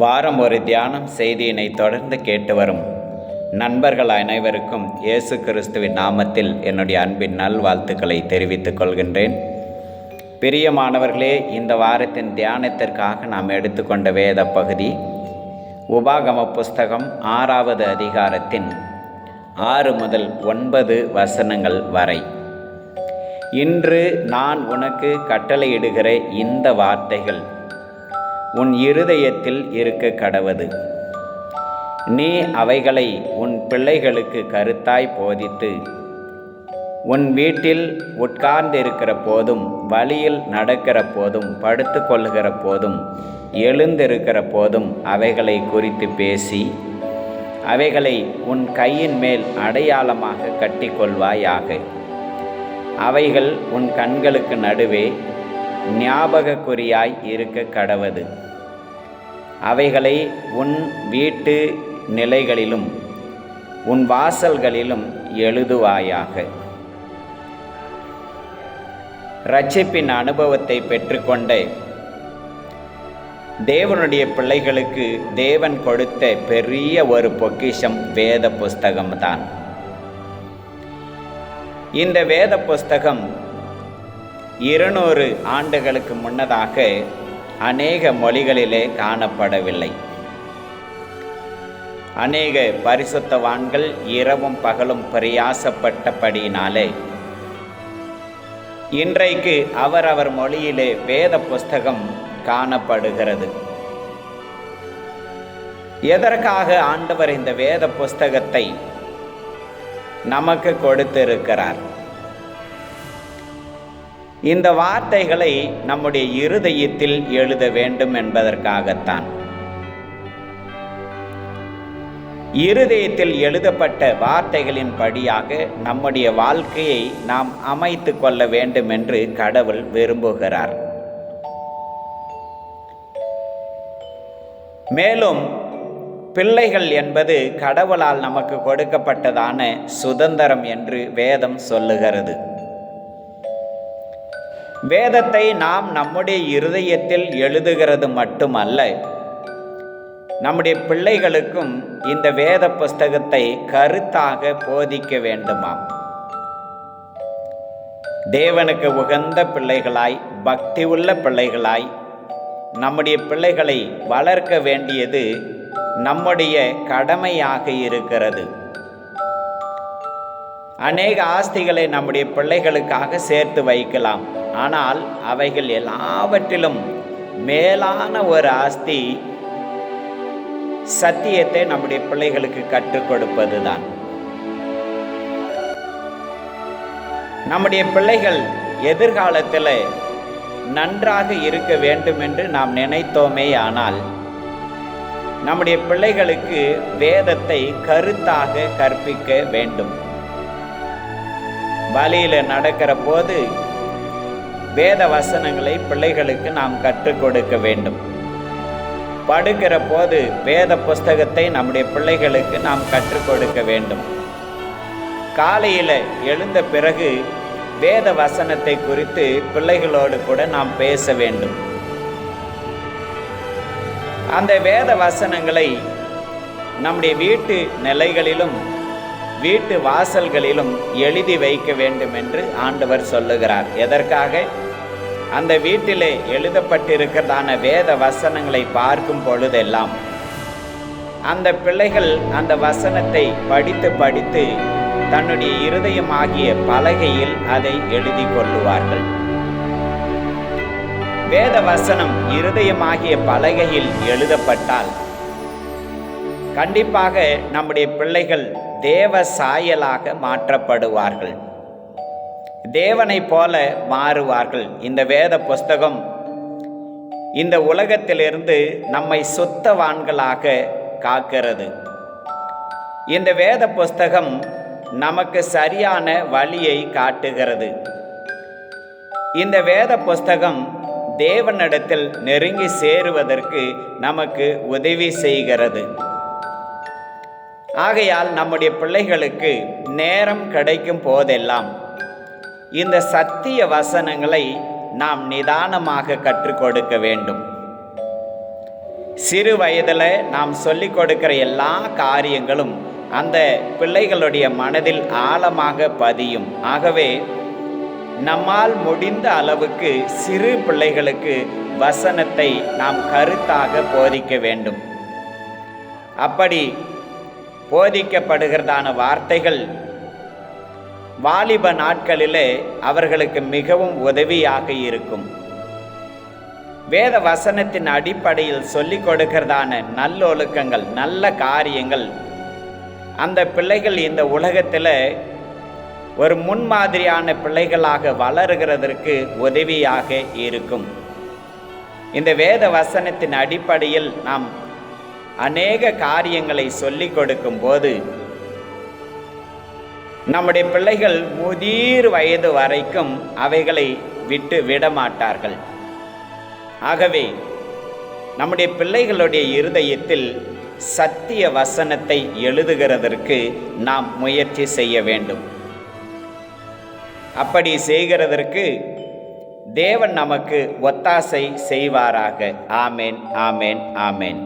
வாரம் ஒரு தியானம் செய்தியினை தொடர்ந்து கேட்டு வரும். நண்பர்கள் அனைவருக்கும் இயேசு கிறிஸ்துவின் நாமத்தில் என்னுடைய அன்பின் நல்வாழ்த்துக்களை தெரிவித்துக் கொள்கின்றேன். பிரியமானவர்களே இந்த வாரத்தின் தியானத்திற்காக நாம் எடுத்துக்கொண்ட வேத பகுதி உபாகம புஸ்தகம் ஆறாவது அதிகாரத்தின் ஆறு முதல் ஒன்பது வசனங்கள் வரை. இன்று நான் உனக்கு கட்டளையிடுகிற இந்த வார்த்தைகள் உன் இருதயத்தில் இருக்க கடவது. நீ அவைகளை உன் பிள்ளைகளுக்கு கருத்தாய் போதித்து உன் வீட்டில் உட்கார்ந்திருக்கிற போதும் வழியில் நடக்கிற போதும் படுத்து கொள்ளுகிற போதும் எழுந்திருக்கிற போதும் அவைகளை குறித்து பேசி அவைகளை உன் கையின் மேல் அடையாளமாக கட்டிக்கொள்வாயாக. அவைகள் உன் கண்களுக்கு நடுவே ஞாபக குறியாய் இருக்க கடவது. அவைகளை உன் வீட்டு நிலைகளிலும் உன் வாசல்களிலும் எழுதுவாயாக. ரட்சிப்பின் அனுபவத்தை பெற்றுக்கொண்ட தேவனுடைய பிள்ளைகளுக்கு தேவன் கொடுத்த பெரிய ஒரு பொக்கிஷம் வேத புஸ்தகம்தான் இந்த வேத புஸ்தகம் இருநூறு ஆண்டுகளுக்கு முன்னதாக அநேக மொழிகளிலே காணப்படவில்லை. அநேக பரிசுத்தவான்கள் இரவும் பகலும் பிரயாசப்பட்டபடியினாலே இன்றைக்கு அவரவர் மொழியிலே வேத புஸ்தகம் காணப்படுகிறது. எதற்காக ஆண்டவர் இந்த வேத புஸ்தகத்தை நமக்கு கொடுத்திருக்கிறார்? இந்த வார்த்தைகளை நம்முடைய இருதயத்தில் எழுத வேண்டும் என்பதற்காகத்தான். இருதயத்தில் எழுதப்பட்ட வார்த்தைகளின் படியாக நம்முடைய வாழ்க்கையை நாம் அமைத்து கொள்ள வேண்டும் என்று கடவுள் விரும்புகிறார். மேலும் பிள்ளைகள் என்பது கடவுளால் நமக்கு கொடுக்கப்பட்டதான சுதந்திரம் என்று வேதம் சொல்லுகிறது. வேதத்தை நாம் நம்முடைய இருதயத்தில் எழுதுகிறது மட்டுமல்ல. நம்முடைய பிள்ளைகளுக்கும் இந்த வேத புஸ்தகத்தை கருத்தாக போதிக்க வேண்டுமாம். தேவனுக்கு உகந்த பிள்ளைகளாய் பக்தி உள்ள பிள்ளைகளாய் நம்முடைய பிள்ளைகளை வளர்க்க வேண்டியது நம்முடைய கடமையாக இருக்கிறது. அநேக ஆஸ்திகளை நம்முடைய பிள்ளைகளுக்காக சேர்த்து வைக்கலாம். ஆனால் அவைகள் எல்லாவற்றிலும் மேலான ஒரு ஆஸ்தி சத்தியத்தை நம்முடைய பிள்ளைகளுக்கு கற்றுக் கொடுப்பது தான் நம்முடைய பிள்ளைகள் எதிர்காலத்தில் நன்றாக இருக்க வேண்டும் என்று நாம் நினைத்தோமே ஆனால் நம்முடைய பிள்ளைகளுக்கு வேதத்தை கருத்தாக கற்பிக்க வேண்டும். வழியில் நடக்கிற போது வேத வசனங்களை பிள்ளைகளுக்கு நாம் கற்றுக் கொடுக்க வேண்டும். படுக்கிற போது வேத புஸ்தகத்தை நம்முடைய பிள்ளைகளுக்கு நாம் கற்றுக் கொடுக்க வேண்டும். காலையில் எழுந்த பிறகு வேத வசனத்தை குறித்து பிள்ளைகளோடு கூட நாம் பேச வேண்டும். அந்த வேத வசனங்களை நம்முடைய வீட்டு நிலைகளிலும் வீட்டு வாசல்களிலும் எழுதி வைக்க வேண்டும் என்று ஆண்டவர் சொல்லுகிறார். எதற்காக? அந்த வீட்டிலே எழுதப்பட்டிருக்கிறதான வேத வசனங்களை பார்க்கும் பொழுதெல்லாம் அந்த பிள்ளைகள் அந்த வசனத்தை படித்து படித்து தன்னுடைய இருதயமாகிய பலகையில் அதை எழுதி கொள்ளுவார்கள். வேத வசனம் இருதயமாகிய பலகையில் எழுதப்பட்டால் கண்டிப்பாக நம்முடைய பிள்ளைகள் தேவ சாயலாக மாற்றப்படுவார்கள். தேவனைப் போல மாறுவார்கள். இந்த வேத புஸ்தகம் இந்த உலகத்திலிருந்து நம்மை சுத்தவான்களாக காக்கிறது. இந்த வேத புஸ்தகம் நமக்கு சரியான வழியை காட்டுகிறது. இந்த வேத புஸ்தகம் தேவனிடத்தில் நெருங்கி சேருவதற்கு நமக்கு உதவி செய்கிறது. ஆகையால் நம்முடைய பிள்ளைகளுக்கு நேரம் கிடைக்கும் போதெல்லாம் இந்த சத்திய வசனங்களை நாம் நிதானமாக கற்றுக் கொடுக்க வேண்டும். சிறு வயதில் நாம் சொல்லிக் கொடுக்கிற எல்லா காரியங்களும் அந்த பிள்ளைகளுடைய மனதில் ஆழமாக பதியும். ஆகவே நம்மால் முடிந்த அளவுக்கு சிறு பிள்ளைகளுக்கு வசனத்தை நாம் கருத்தாக போதிக்க வேண்டும். அப்படி போதிக்கப்படுகிறதான வார்த்தைகள் வாலிப நாட்களிலே அவர்களுக்கு மிகவும் உதவியாக இருக்கும். வேத வசனத்தின் அடிப்படையில் சொல்லிக் கொடுக்கிறதான நல்லொழுக்கங்கள் நல்ல காரியங்கள். அந்த பிள்ளைகள் இந்த உலகத்தில் ஒரு முன்மாதிரியான பிள்ளைகளாக வளருகிறதற்கு உதவியாக இருக்கும். இந்த வேத வசனத்தின் அடிப்படையில் நாம் அநேக காரியங்களை சொல்லிக் கொடுக்கும்போது நம்முடைய பிள்ளைகள் முதிர் வயது வரைக்கும் அவைகளை விட்டு விடமாட்டார்கள். ஆகவே நம்முடைய பிள்ளைகளுடைய இருதயத்தில் சத்திய வசனத்தை எழுதுகிறதற்கு நாம் முயற்சி செய்ய வேண்டும். அப்படி செய்கிறதற்கு தேவன் நமக்கு ஒத்தாசை செய்வாராக. ஆமேன் ஆமேன் ஆமேன்.